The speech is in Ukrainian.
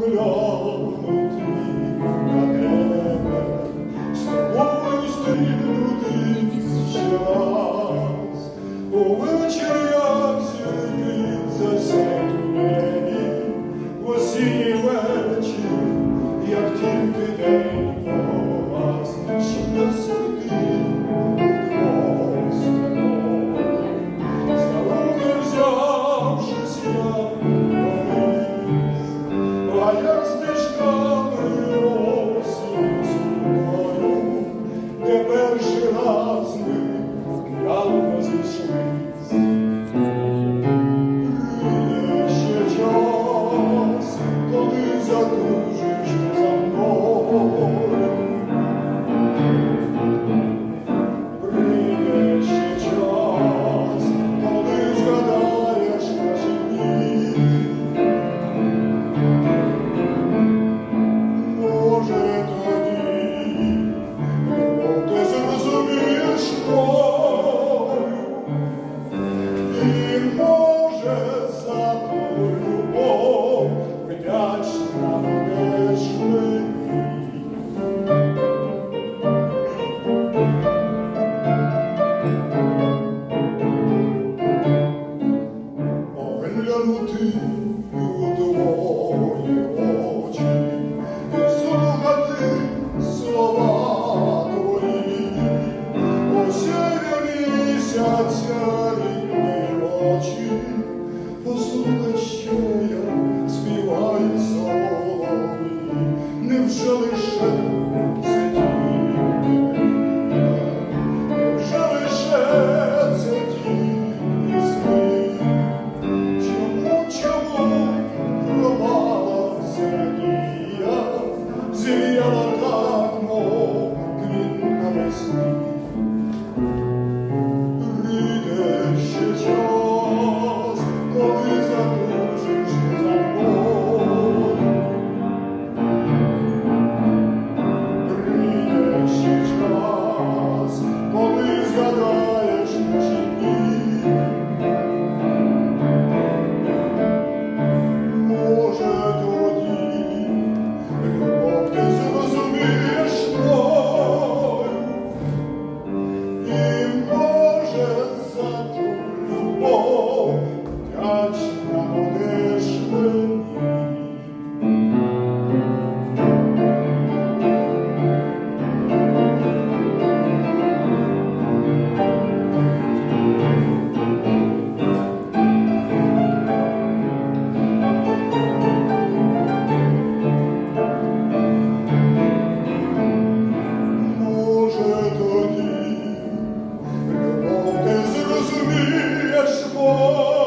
глянути на тебе, з тобою ще раз, у вечерях зірки засять вечір, як тільки день погас, щоб не світи вдвох з тобою. Lord. Lord.